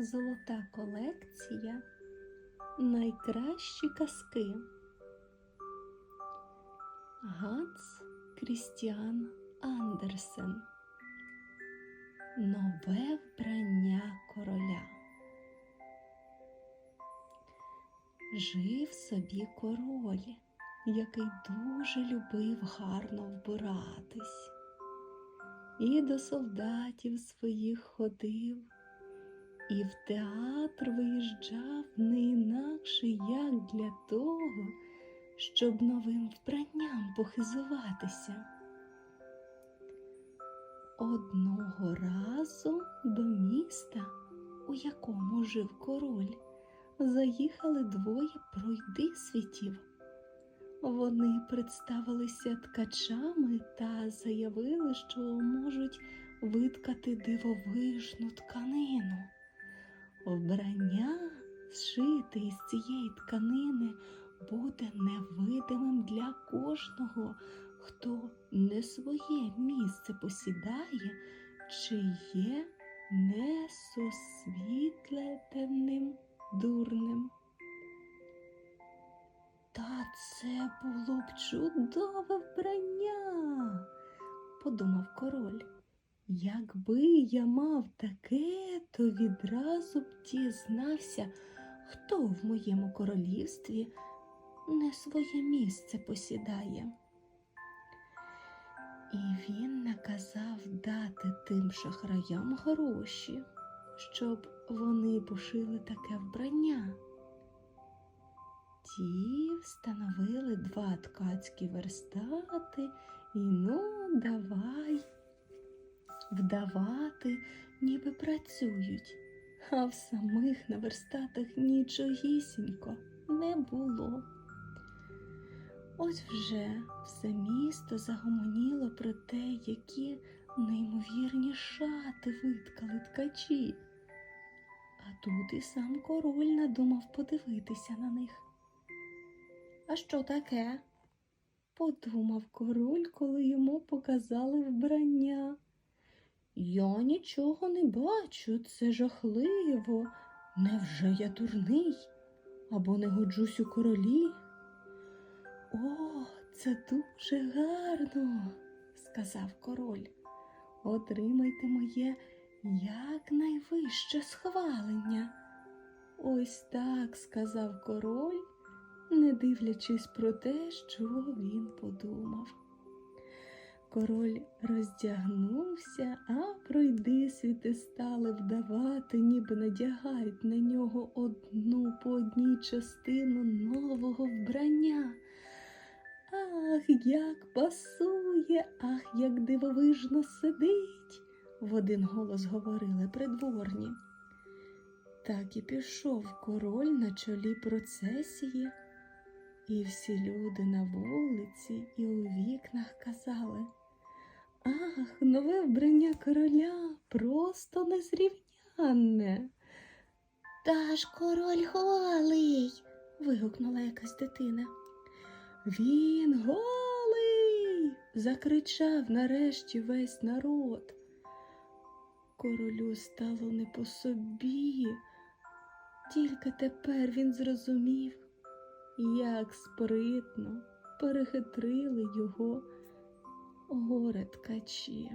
Золота колекція. Найкращі казки. Ганс Крістіан Андерсен. Нове вбрання короля. Жив собі король, який дуже любив гарно вбиратись. І до солдатів своїх ходив, і в театр виїжджав не інакше, як для того, щоб новим вбранням похизуватися. Одного разу до міста, у якому жив король, заїхали двоє пройди світів. Вони представилися ткачами та заявили, що можуть виткати дивовижну тканину. Вбрання, зшите із цієї тканини, буде невидимим для кожного, хто не своє місце посідає, чи є несосвітленим дурним. Та це було б чудове вбрання, подумав король. Якби я мав таке, то відразу б дізнався, хто в моєму королівстві не своє місце посідає. І він наказав дати тим шахраям гроші, щоб вони пошили таке вбрання. Ті встановили два ткацькі верстати і ну давай вдавати, ніби працюють, а в самих на верстатах нічогісінько не було. Ось вже все місто загомоніло про те, які неймовірні шати виткали ткачі. А тут і сам король надумав подивитися на них. А що таке? подумав король, коли йому показали вбрання. Я нічого не бачу, це жахливо. Невже я дурний або не годжусь у королі? О, це дуже гарно, сказав король. Отримайте моє якнайвище схвалення. Ось так сказав король, не дивлячись про те, що він подумав. Король роздягнувся, а пройдисвіти стали вдавати, ніби надягають на нього одну по одній частину нового вбрання. Ах, як пасує, ах, як дивовижно сидить, в один голос говорили придворні. Так і пішов король на чолі процесії, і всі люди на вулиці і у вікнах казали. Ах, нове вбрання короля просто незрівнянне. Та ж король голий. вигукнула якась дитина. Він голий. закричав нарешті весь народ. Королю стало не по собі. Тільки тепер він зрозумів, як спритно перехитрили його горе ткачі.